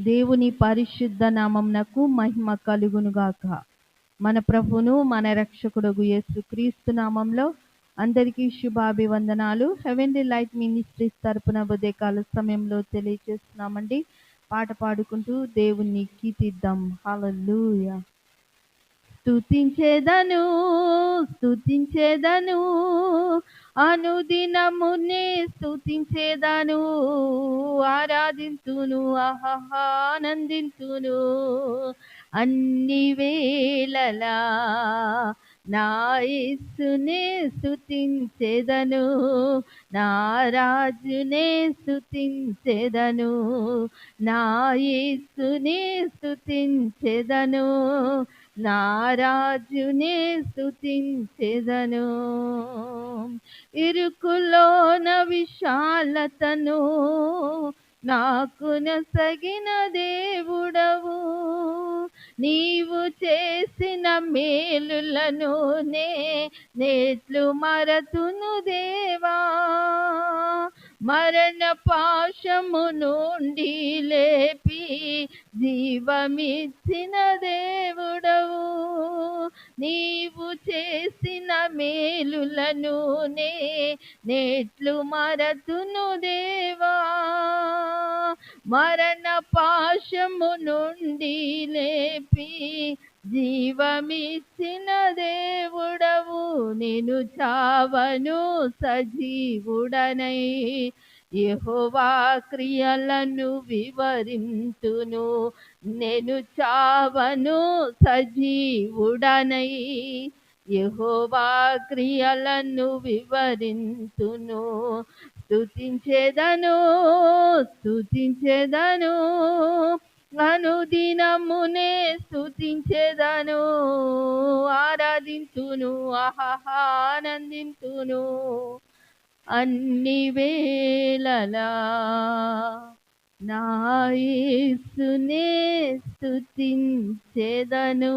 దేవుని పరిశుద్ధ నామంనకు మహిమ కలుగునుగాక మన ప్రభును మన రక్షకుడుగు యేసు క్రీస్తు నామంలో అందరికీ శుభాభివందనాలు. హెవెన్లీ లైట్ మినిస్ట్రీస్ తరపున ఉదయకాల సమయంలో తెలియజేస్తున్నామండి. పాట పాడుకుంటూ దేవుణ్ణి కీర్తిద్దాం. హల్లెలూయా. స్తుతించేదను స్తుతించేదను అనుదినము నే స్తుతించేదను ఆరాధింతును ఆహాహా ఆనందింతును అన్ని వేళలా నాయస్సునే యేసునే నారాజునే నా నాయస్సునే స్తుతించేదను. నారాజునే స్థుతించెదను ఇరుకులోన విశాలతను నాకు నసగిన దేవుడవు. నీవు చేసిన మేలులను నే నేట్లు మరతును దేవా. మరణ పాశము నుండి లేపి జీవమిచ్చిన దేవుడవు. నీవు చేసిన మేలులను నే నేట్లు మరతును దేవా. మరణ పాశము నుండి లేపి జీవమిచ్చిన దేవుడవు నేను చావను సజీవుడనై. యెహోవా క్రియలను వివరింతును నేను చావను సజీవుడనై. యెహోవా క్రియలను వివరింతును స్తుతించేదను స్తుతించేదను. అనుదినమునే స్థుతించేదను ఆరాధింతును ఆహాహా ఆనందింతును అన్ని వేళలా. నాయసునే స్థుతించేదను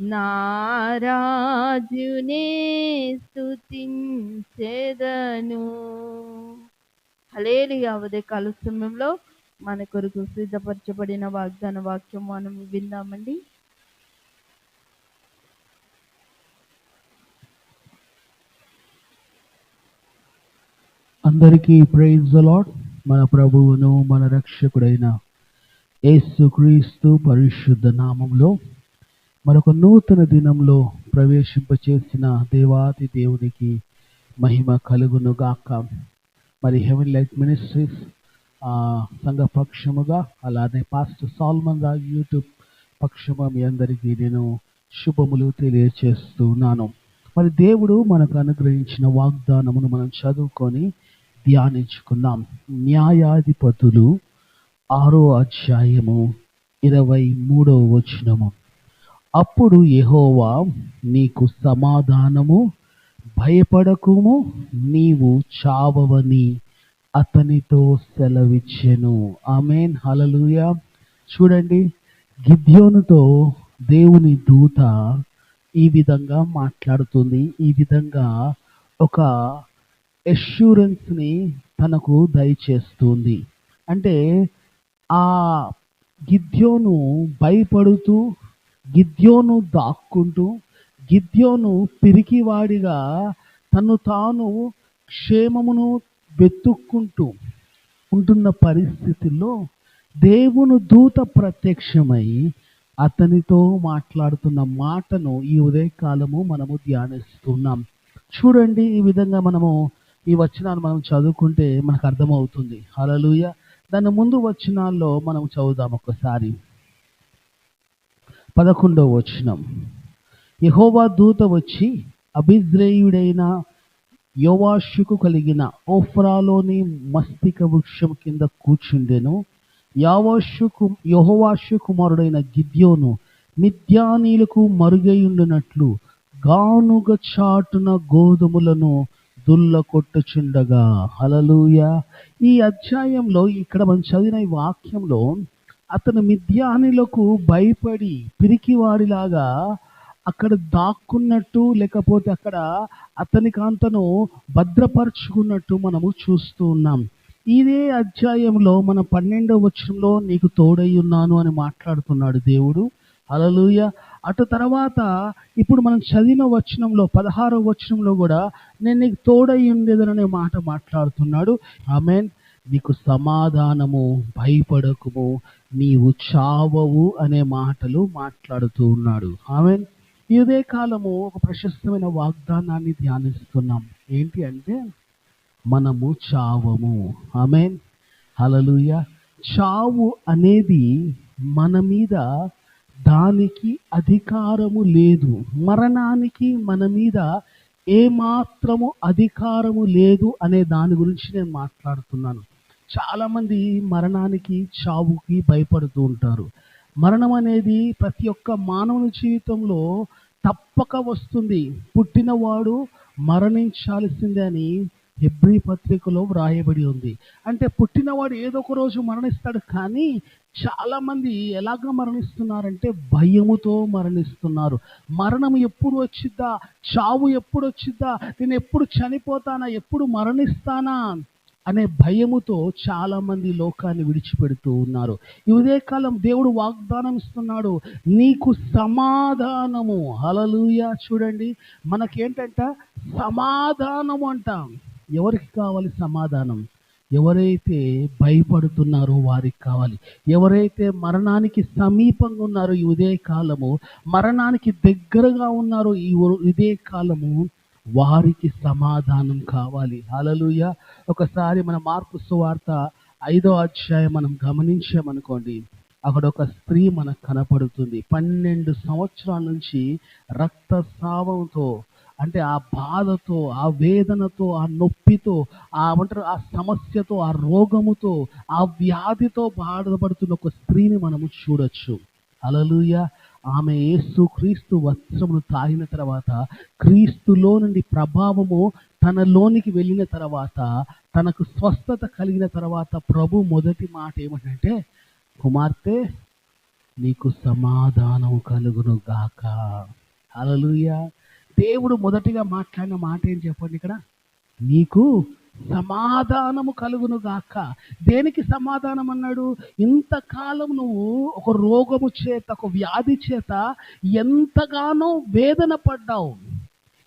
నారాజునే స్థుతించేదను హలేలిగా స్తుతించేదను. హలేలుగా ఉదయకాల సమయంలో మన కొరకు సిద్ధపరచబడిన వాగ్దాన వాక్యం మనం విందామండి. అందరికీ ప్రైజ్ లాడ్ మన ప్రభువును మన రక్షకుడైన యేసుక్రీస్తు పరిశుద్ధ నామంలో మరొక నూతన దినంలో ప్రవేశింపచేసిన దేవాతి దేవునికి మహిమ కలుగును గాక మరి హెవెన్ లైట్ మినిస్ట్రీస్ సంఘ పక్షముగా అలానే పాస్టర్ సాల్మన్ రా యూట్యూబ్ పక్షము మీ అందరికీ నేను శుభములు తెలియచేస్తున్నాను. మరి దేవుడు మనకు అనుగ్రహించిన వాగ్దానమును మనం చదువుకొని ధ్యానించుకుందాం. న్యాయాధిపతులు ఆరో అధ్యాయము ఇరవై మూడవ వచనము. అప్పుడు యహోవా నీకు సమాధానము భయపడకుము నీవు చావవని అతనితో సెలవిచ్చెను. ఆమెన్. హలలుయ చూడండి గిద్యోనుతో దేవుని దూత ఈ విధంగా మాట్లాడుతుంది. ఈ విధంగా ఒక ఎష్యూరెన్స్ని తనకు దయచేస్తుంది. అంటే ఆ గిద్యోను భయపడుతూ గిద్యోను దాక్కుంటూ గిద్యోను పిరికివాడిగా తను తాను క్షేమమును వెతుక్కుంటూ ఉంటున్న పరిస్థితుల్లో దేవుని దూత ప్రత్యక్షమై అతనితో మాట్లాడుతున్న మాటను ఈ ఉదయకాలము మనము ధ్యానిస్తున్నాం. చూడండి ఈ విధంగా మనము ఈ వచనాన్ని మనం చదువుకుంటే మనకు అర్థమవుతుంది. హలలుయ దాని ముందు వచనాల్లో మనం చదువుదాం ఒకసారి. పదకొండవ వచనం. యహోవా దూత వచ్చి అభిజ్రేయుడైన యోవాషుకు కలిగిన ఓఫ్రాలోని మస్తిక వృక్షం కింద కూర్చుండెను. యావాషుకు యహోవాషు కుమారుడైన గిద్యోను మిథ్యానీలకు మరుగైయుండినట్లు గానుగ చాటున గోధుమలను దుల్ల కొట్టుచుండగా హలలుయ ఈ అధ్యాయంలో ఇక్కడ మనం చదివిన ఈ వాక్యంలో అతను మిథ్యానులకు భయపడి పిరికివాడిలాగా అక్కడ దాక్కున్నట్టు లేకపోతే అక్కడ అతని అంతను భద్రపరుచుకున్నట్టు మనము చూస్తూ ఉన్నాం. ఇదే అధ్యాయంలో మన పన్నెండవ వచనంలో నీకు తోడై ఉన్నాను అని మాట్లాడుతున్నాడు దేవుడు. అలలుయ అటు తర్వాత ఇప్పుడు మనం చదివిన వచనంలో పదహారవ వచనంలో కూడా నేను నీకు తోడై ఉండేదననే మాట మాట్లాడుతున్నాడు. ఆమెన్. నీకు సమాధానము భయపడకుము నీవు చావవు అనే మాటలు మాట్లాడుతూ ఉన్నాడు. ఆమెన్. ఇదే కాలము ఒక ప్రశస్తమైన వాగ్దానాన్ని ధ్యానిస్తున్నాం. ఏంటి అంటే మనము చావము. ఆమెన్. హలలుయ చావు అనేది మన మీద దానికి అధికారము లేదు. మరణానికి మన మీద ఏమాత్రము అధికారము లేదు అనే దాని గురించి నేను మాట్లాడుతున్నాను. చాలామంది మరణానికి చావుకి భయపడుతూ ఉంటారు. మరణం అనేది ప్రతి ఒక్క మానవుని జీవితంలో తప్పక వస్తుంది. పుట్టినవాడు మరణించాల్సిందే అని హెబ్రి పత్రికలో వ్రాయబడి ఉంది. అంటే పుట్టినవాడు ఏదో ఒక రోజు మరణిస్తాడు కానీ చాలామంది ఎలాగ మరణిస్తున్నారంటే భయముతో మరణిస్తున్నారు. మరణం ఎప్పుడు వచ్చిద్దా? చావు ఎప్పుడు వచ్చిద్దా? నేను ఎప్పుడు చనిపోతానా? ఎప్పుడు మరణిస్తానా? అనే భయముతో చాలామంది లోకాన్ని విడిచిపెడుతూ ఉన్నారు. ఈ ఉదయకాలం దేవుడు వాగ్దానం ఇస్తున్నాడు నీకు సమాధానము. హలలుయ చూడండి మనకేంటంట? సమాధానము అంటాం. ఎవరికి కావాలి సమాధానం? ఎవరైతే భయపడుతున్నారో వారికి కావాలి. ఎవరైతే మరణానికి సమీపంగా ఉన్నారో ఈ ఉదయ కాలము. మరణానికి దగ్గరగా ఉన్నారో ఈ ఇదే కాలము. వారికి సమాధానం కావాలి. హలలుయ ఒకసారి మన మార్పు సువార్త ఐదో అధ్యాయం మనం గమనించామనుకోండి. అక్కడ ఒక స్త్రీ మనకు కనపడుతుంది. పన్నెండు సంవత్సరాల నుంచి రక్తస్రావంతో అంటే ఆ బాధతో ఆ వేదనతో ఆ నొప్పితో ఆ అంటారు ఆ సమస్యతో ఆ రోగముతో ఆ వ్యాధితో బాధపడుతున్న ఒక స్త్రీని మనము చూడొచ్చు. అలలుయ ఆమె యేసు క్రీస్తు వస్త్రమును తాగిన తర్వాత క్రీస్తులో నుండి ప్రభావము తనలోనికి వెళ్ళిన తర్వాత తనకు స్వస్థత కలిగిన తర్వాత ప్రభు మొదటి మాట ఏమిటంటే కుమార్తె నీకు సమాధానం కలుగును గాక. అలలుయ దేవుడు మొదటిగా మాట్లాడిన మాట ఏం చెప్పండి ఇక్కడ? నీకు సమాధానము కలుగును గాక. దేనికి సమాధానం అన్నాడు? ఇంతకాలం నువ్వు ఒక రోగము చేత ఒక వ్యాధి చేత ఎంతగానో వేదన పడ్డావు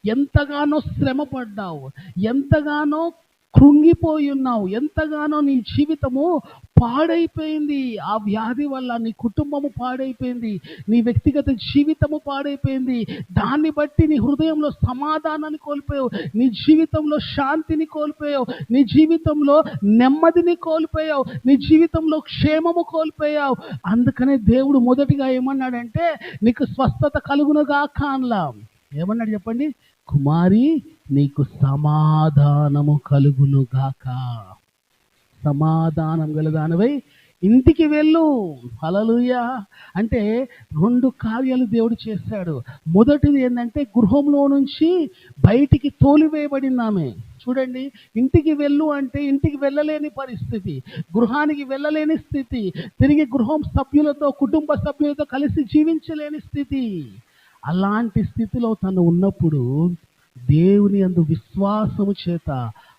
ఎంతగానో శ్రమ పడ్డావు ఎంతగానో కృంగిపోయి ఉన్నావు ఎంతగానో నీ జీవితము పాడైపోయింది. ఆ వ్యాధి వల్ల నీ కుటుంబము పాడైపోయింది. నీ వ్యక్తిగత జీవితము పాడైపోయింది. దాన్ని బట్టి నీ హృదయంలో సమాధానాన్ని కోల్పోయావు. నీ జీవితంలో శాంతిని కోల్పోయావు. నీ జీవితంలో నెమ్మదిని కోల్పోయావు. నీ జీవితంలో క్షేమము కోల్పోయావు. అందుకనే దేవుడు మొదటిగా ఏమన్నాడంటే నీకు స్వస్థత కలుగునుగా కాన్లా ఏమన్నాడు చెప్పండి? కుమారి నీకు సమాధానము కలుగును గాక. సమాధానం గలదానవై ఇంటికి వెళ్ళు. హలలుయ అంటే రెండు కార్యాలు దేవుడు చేశాడు. మొదటిది ఏంటంటే గృహంలో నుంచి బయటికి తోలివేయబడింది ఆమె చూడండి ఇంటికి వెళ్ళు అంటే ఇంటికి వెళ్ళలేని పరిస్థితి గృహానికి వెళ్ళలేని స్థితి తిరిగి గృహం సభ్యులతో కుటుంబ సభ్యులతో కలిసి జీవించలేని స్థితి. అలాంటి స్థితిలో తను ఉన్నప్పుడు దేవుని అందు విశ్వాసము చేత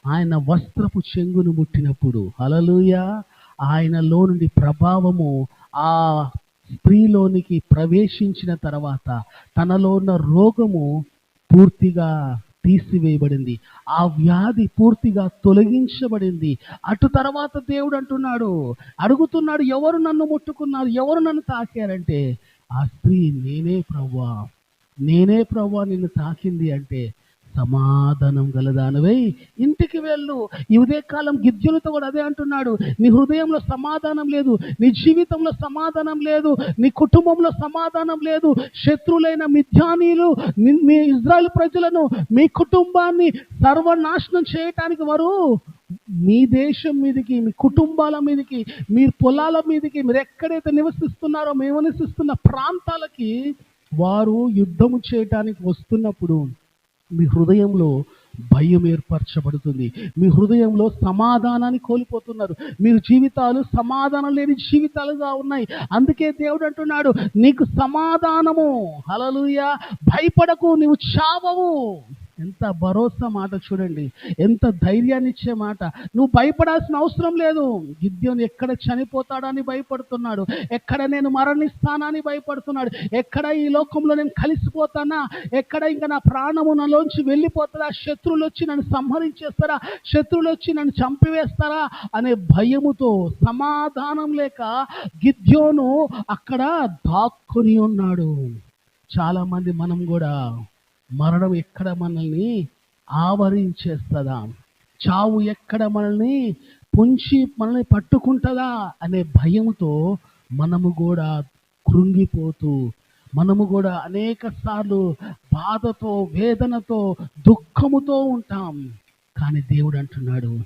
ఆయన వస్త్రపు చెంగును ముట్టినప్పుడు హలలుయ ఆయనలో నుండి ప్రభావము ఆ స్త్రీలోనికి ప్రవేశించిన తర్వాత తనలో ఉన్న రోగము పూర్తిగా తీసివేయబడింది. ఆ వ్యాధి పూర్తిగా తొలగించబడింది. అటు తర్వాత దేవుడు అంటున్నాడు అడుగుతున్నాడు ఎవరు నన్ను ముట్టుకున్నారు ఎవరు నన్ను తాకారంటే ఆ స్త్రీ నేనే ప్రవ్వా నేనే ప్రవ్వా నిన్ను తాకింది అంటే సమాధానం గలదానవై ఇంటికి వెళ్ళు. ఈ ఉదయకాలం గిద్యులతో కూడా అదే అంటున్నాడు. నీ హృదయంలో సమాధానం లేదు. నీ జీవితంలో సమాధానం లేదు. నీ కుటుంబంలో సమాధానం లేదు. శత్రులైన మిథ్యానీలు మీ ఇజ్రాయెల్ ప్రజలను మీ కుటుంబాన్ని సర్వనాశనం చేయటానికి వారు మీ దేశం మీదకి మీ కుటుంబాల మీదకి మీ పొలాల మీదకి మీరు ఎక్కడైతే నివసిస్తున్నారో మేము నివసిస్తున్న ప్రాంతాలకి వారు యుద్ధము చేయటానికి వస్తున్నప్పుడు మీ హృదయంలో భయం ఏర్పరచబడుతుంది. మీ హృదయంలో సమాధానాన్ని కోల్పోతున్నారు. మీ జీవితాలు సమాధానం లేని జీవితాలుగా ఉన్నాయి. అందుకే దేవుడు అంటున్నాడు నీకు సమాధానము. హలలుయ భయపడకు నీవు చావవు. ఎంత భరోసా మాట చూడండి ఎంత ధైర్యాన్ని ఇచ్చే మాట. నువ్వు భయపడాల్సిన అవసరం లేదు. గిద్యోని ఎక్కడ చనిపోతాడని భయపడుతున్నాడు. ఎక్కడ నేను మరణిస్తానని భయపడుతున్నాడు. ఎక్కడ ఈ లోకంలో నేను కలిసిపోతానా? ఎక్కడ ఇంకా నా ప్రాణము నాలోంచి వెళ్ళిపోతుందా శత్రువులు వచ్చి నన్ను సంహరించేస్తారా? శత్రువులు వచ్చి నన్ను చంపివేస్తారా? అనే భయముతో సమాధానం లేక గిద్యోను అక్కడ దాక్కుని ఉన్నాడు. చాలామంది మనం కూడా మరణం ఎక్కడ మనల్ని ఆవరించేస్తుందా? చావు ఎక్కడ మనల్ని పుంచి మనల్ని పట్టుకుంటుందా? అనే భయంతో మనము కూడా కృంగిపోతూ మనము కూడా అనేక సార్లు బాధతో వేదనతో దుఃఖముతో ఉంటాం. కానీ దేవుడు అంటున్నాడు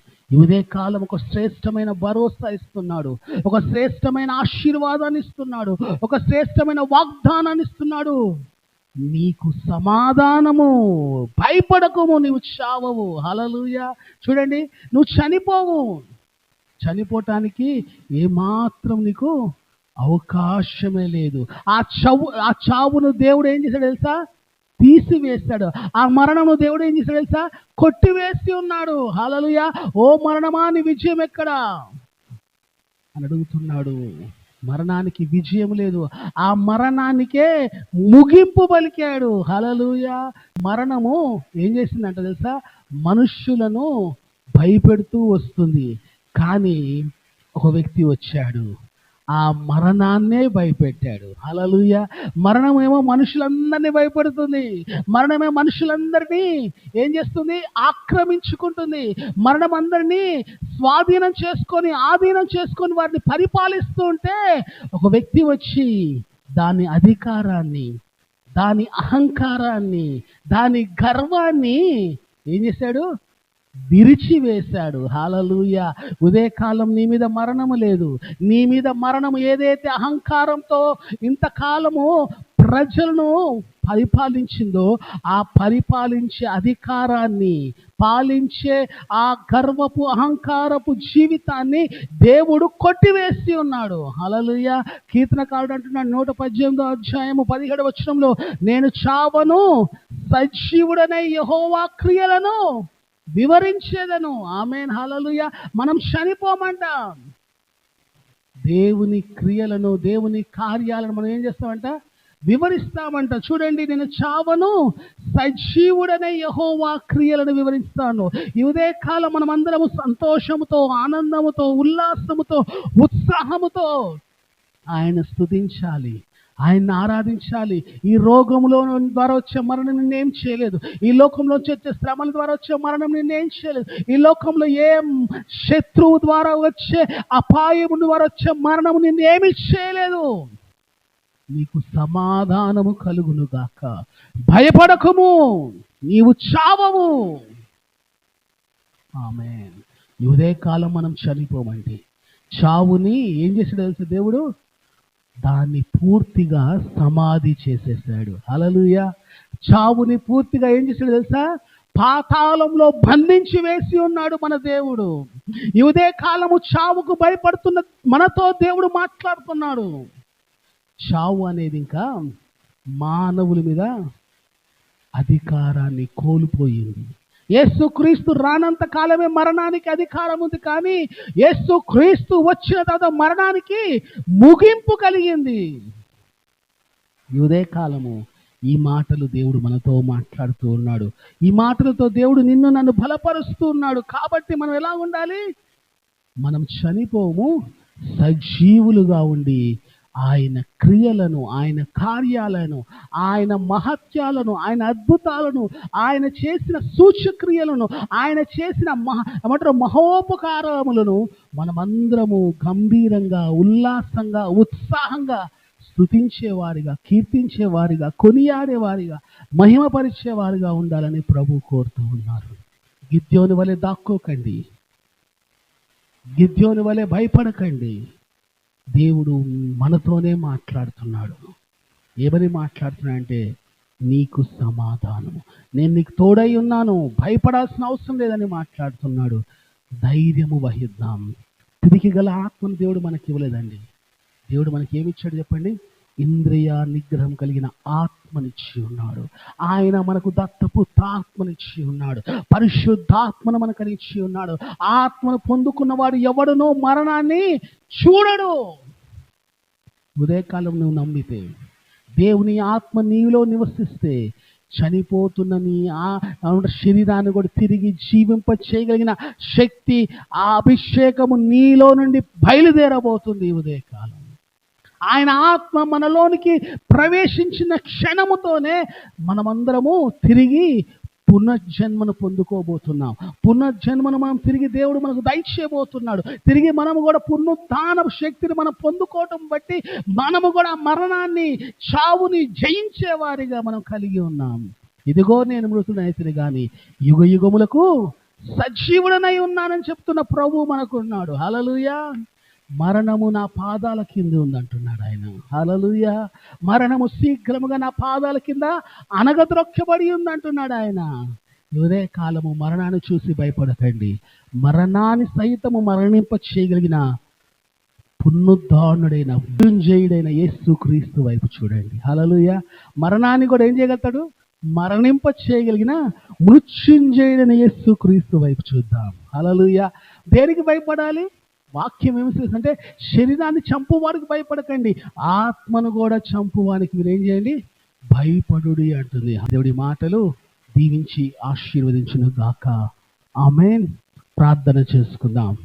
ఇదే కాలం ఒక శ్రేష్టమైన భరోసా ఇస్తున్నాడు ఒక శ్రేష్టమైన ఆశీర్వాదాన్ని ఇస్తున్నాడు ఒక శ్రేష్టమైన వాగ్దానాన్ని ఇస్తున్నాడు. నీకు సమాధానము భయపడకము నీవు చావవు. హలలుయ చూడండి నువ్వు చనిపోవు. చనిపోవటానికి ఏమాత్రం నీకు అవకాశమే లేదు. ఆ చవు ఆ చావును దేవుడు ఏం చేశాడు తెలుసా? తీసివేశాడు. ఆ మరణము దేవుడు ఏం చేశాడు తెలుసా? కొట్టివేసి ఉన్నాడు. హలలుయ ఓ మరణమా నీ విజయం ఎక్కడా? అని అడుగుతున్నాడు. మరణానికి విజయం లేదు. ఆ మరణానికే ముగింపు పలికాడు. హలలుయ మరణము ఏం చేసిందంట తెలుసా? మనుష్యులను భయపెడుతూ వస్తుంది. కానీ ఒక వ్యక్తి వచ్చాడు. ఆ మరణాన్నే భయపెట్టాడు. అలలుయ మరణం ఏమో మనుషులందరినీ భయపెడుతుంది. మరణమే మనుషులందరినీ ఏం చేస్తుంది? ఆక్రమించుకుంటుంది. మరణం అందరినీ స్వాధీనం చేసుకొని ఆధీనం చేసుకొని వారిని పరిపాలిస్తూ ఉంటే ఒక వ్యక్తి వచ్చి దాని అధికారాన్ని దాని అహంకారాన్ని దాని గర్వాన్ని ఏం చేశాడు? విరిచివేశాడు. హాలలుయ ఉదయకాలం నీ మీద మరణము లేదు. నీ మీద మరణం ఏదైతే అహంకారంతో ఇంతకాలము ప్రజలను పరిపాలించిందో ఆ పరిపాలించే అధికారాన్ని పాలించే ఆ గర్వపు అహంకారపు జీవితాన్ని దేవుడు కొట్టివేసి ఉన్నాడు. హలలుయ కీర్తనకారుడు అంటున్నాడు నూట పద్దెనిమిదో అధ్యాయము పదిహేడు వచనంలో నేను చావను సజీవుడనే యహోవా క్రియలను వివరించేదను. ఆమెన్. హలలుయ మనం చనిపోమంటాం. దేవుని క్రియలను దేవుని కార్యాలను మనం ఏం చేస్తామంట? వివరిస్తామంట. చూడండి నేను చావను. సజీవుడనే యహోవా క్రియలను వివరిస్తాను. ఇదే కాలం మనం అందరము సంతోషముతో ఆనందముతో ఉల్లాసముతో ఉత్సాహముతో ఆయన స్తుతించాలి. ఆయన్ని ఆరాధించాలి. ఈ రోగములో ద్వారా వచ్చే మరణం నిన్నేం చేయలేదు. ఈ లోకంలో వచ్చే శ్రమల ద్వారా వచ్చే మరణం నిన్నేం చేయలేదు. ఈ లోకంలో ఏం శత్రువు ద్వారా వచ్చే అపాయము ద్వారా వచ్చే మరణము నిన్నేమి చేయలేదు. నీకు సమాధానము కలుగును గాక భయపడకము. నీవు చావము ఆమె ఇదే కాలం మనం చనిపోమండి. చావుని ఏం చేసాడు తెలుసు దేవుడు? దాన్ని పూర్తిగా సమాధి చేసేసాడు. అలలుయ చావుని పూర్తిగా ఏం చేశాడు తెలుసా? పాతాళంలో బంధించి వేసి ఉన్నాడు మన దేవుడు. ఇదే కాలము చావుకు భయపడుతున్న మనతో దేవుడు మాట్లాడుతున్నాడు. చావు అనేది ఇంకా మానవుల మీద అధికారాన్ని కోల్పోయింది. యేసుక్రీస్తు రానంత కాలమే మరణానికి అధికారం ఉంది కానీ యేసుక్రీస్తు వచ్చిన తర్వాత మరణానికి ముగింపు కలిగింది. ఈ కాలము ఈ మాటలు దేవుడు మనతో మాట్లాడుతూ ఉన్నాడు. ఈ మాటలతో దేవుడు నిన్ను నన్ను బలపరుస్తూ ఉన్నాడు. కాబట్టి మనం ఎలా ఉండాలి? మనం చనిపోము సజీవులుగా ఉండి ఆయన క్రియలను ఆయన కార్యాలను ఆయన మహత్యాలను ఆయన అద్భుతాలను ఆయన చేసిన సూచక్రియలను ఆయన చేసిన మహ ఏమంటారు మహోపకారములను మనమందరము గంభీరంగా ఉల్లాసంగా ఉత్సాహంగా స్తుతించేవారిగా కీర్తించేవారిగా కొనియాడేవారిగా మహిమపరిచేవారిగా ఉండాలని ప్రభు కోరుతూ ఉన్నారు. గిద్యోని వలె దాక్కోకండి. గిద్యోని వలె భయపడకండి. దేవుడు మనతోనే మాట్లాడుతున్నాడు. ఏమని మాట్లాడుతున్నాడంటే నీకు సమాధానము. నేను నీకు తోడై ఉన్నాను భయపడాల్సిన అవసరం లేదని మాట్లాడుతున్నాడు. ధైర్యము వహిద్దాం. తిరిగి గల ఆత్మను దేవుడు మనకి ఇవ్వలేదండి. దేవుడు మనకి ఏమి ఇచ్చాడు చెప్పండి? ఇంద్రియ నిగ్రహం కలిగిన ఆత్మనిచ్చి ఉన్నాడు. ఆయన మనకు దత్తపుత్ర ఆత్మనిచ్చి ఉన్నాడు. పరిశుద్ధాత్మను మనకు ఇచ్చి ఉన్నాడు. ఆత్మను పొందుకున్నవాడు ఎవడునో మరణాన్ని చూడడు. ఉదయకాలం నువ్వు నమ్మితే దేవుని ఆత్మ నీలో నివసిస్తే చనిపోతున్న నీ ఆ శరీరాన్ని కూడా తిరిగి జీవింప చేయగలిగిన శక్తి ఆ అభిషేకము నీలో నుండి బయలుదేరబోతుంది ఉదయకాలం. ఆయన ఆత్మ మనలోనికి ప్రవేశించిన క్షణముతోనే మనమందరము తిరిగి పునర్జన్మను పొందుకోబోతున్నాం. పునర్జన్మను మనం తిరిగి దేవుడు మనకు దయచేయబోతున్నాడు. తిరిగి మనము కూడా పునరుద్ధాన శక్తిని మనం పొందుకోవటం బట్టి మనము కూడా మరణాన్ని చావుని జయించే వారిగా మనం కలిగి ఉన్నాం. ఇదిగో నేను మృతుడైతిని కానీ యుగ యుగములకు సజీవుడనై ఉన్నానని చెప్తున్న ప్రభు మనకున్నాడు. హలలుయా మరణము నా పాదాల కింద ఉందంటున్నాడు ఆయన. హలలుయ మరణము శీఘ్రముగా నా పాదాల కింద అనగద్రొక్కబడి ఉందంటున్నాడు ఆయన. ఇదే కాలము మరణాన్ని చూసి భయపడకండి. మరణాన్ని సైతము మరణింప చేయగలిగిన పునరుద్ధారణుడైన మృత్యుంజయుడైన యేసు క్రీస్తు వైపు చూడండి. హలలుయ మరణాన్ని కూడా ఏం చేయగలుగుతాడు? మరణింప చేయగలిగిన మృత్యుంజయుడైన యేసు క్రీస్తు వైపు చూద్దాం. హలలుయ దేనికి భయపడాలి? వాక్యం ఏమి అంటే శరీరాన్ని చంపువాడికి భయపడకండి. ఆత్మను కూడా చంపువానికి మీరు ఏం చేయండి? భయపడుడి అంటుంది. దేవుడి మాటలు దీవించి ఆశీర్వదించును గాక. ఆమెన్. ప్రార్థన చేసుకుందాం.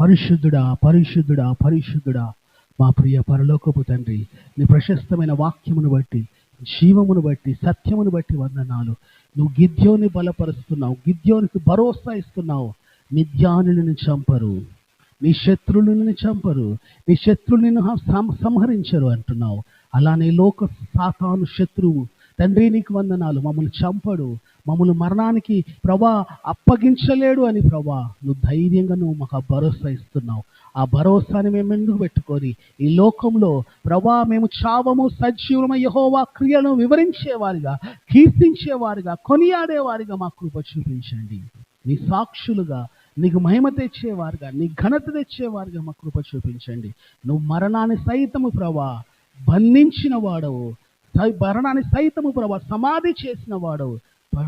పరిశుద్ధుడా పరిశుద్ధుడా పరిశుద్ధుడా మా ప్రియ పరలోకపు తండ్రి నీ ప్రశస్తమైన వాక్యమును బట్టి జీవమును బట్టి సత్యమును బట్టి వందనాలు. నువ్వు గిద్యోని బలపరుస్తున్నావు గిద్యోనికి భరోసా ఇస్తున్నావు. మిథ్యానులను చంపరు. నీ శత్రువులను చంపరు నీ శత్రువులను నిన్ను సంహరించరు అంటున్నావు. అలానే లోక సాతాను శత్రువు తండ్రి నీకు వందనాలు. మమ్మల్ని చంపడు మమ్మల్ని మరణానికి ప్రభా అప్పగించలేడు అని ప్రభా. నువ్వు ధైర్యంగా నువ్వు మాకు ఆ భరోసా ఇస్తున్నావు. ఆ భరోసాని మేము ఎందుకు పెట్టుకొని? ఈ లోకంలో ప్రభా మేము చావము సజీవము యహోవా క్రియలను వివరించేవారిగా కీర్తించేవారిగా కొనియాడేవారిగా మా కృప చూపించండి. నీ సాక్షులుగా నీకు మహిమ తెచ్చేవారుగా నీ ఘనత తెచ్చేవారుగా మా కృప చూపించండి. నువ్వు మరణాన్ని సైతము ప్రభా బంధించిన వాడవు. సై- మరణాన్ని సైతము ప్రభా సమాధి చేసిన వాడవు.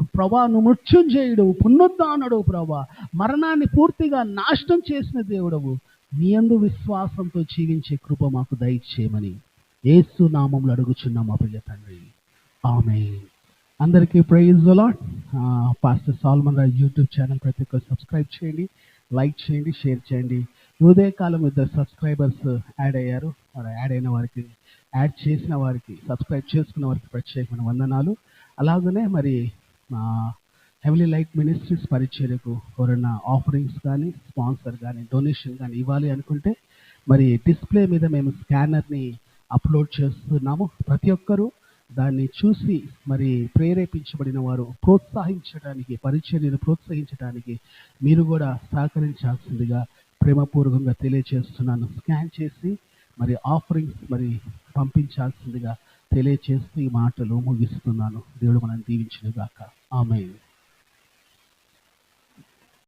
ప్రభా నువ్వు మృత్యుంజయుడు పునరుద్ధానుడు ప్రభా. మరణాన్ని పూర్తిగా నాశనం చేసిన దేవుడవు. నీ యందు విశ్వాసంతో జీవించే కృప మాకు దయచేయమని ఏసు నామంలో అడుగుచున్నాం మా తండ్రి. ఆమె అందరికీ praise Lord pastor Solomon Raj YouTube channel ప్రతి ఒక్కరు సబ్స్క్రైబ్ చేయండి లైక్ చేయండి షేర్ చేయండి. ఉదయకాలం ఇద్దరు సబ్స్క్రైబర్స్ యాడ్ అయ్యారు. మరి యాడ్ అయిన వారికి యాడ్ చేసిన వారికి సబ్స్క్రైబ్ చేసుకున్న వారికి ప్రత్యేకమైన వందనాలు. అలాగనే మరి మా హెవెలీ లైట్ మినిస్ట్రీస్ పరిచర్యకు ఎవరైనా ఆఫరింగ్స్ కానీ స్పాన్సర్ కానీ డొనేషన్ కానీ ఇవ్వాలి అనుకుంటే మరి డిస్ప్లే మీద మేము స్కానర్ని అప్లోడ్ చేస్తున్నాము. ప్రతి ఒక్కరూ దాన్ని చూసి మరి ప్రేరేపించబడిన వారు ప్రోత్సహించడానికి పరిచర్యను ప్రోత్సహించడానికి మీరు కూడా సహకరించాల్సిందిగా ప్రేమపూర్వకంగా తెలియజేస్తున్నాను స్కాన్ చేసి మరి ఆఫరింగ్స్ మరి పంపించాల్సిందిగా తెలియచేస్తూ ఈ మాటలు ముగిస్తున్నాను. దేవుడు మనం దీవించినగాక. ఆమె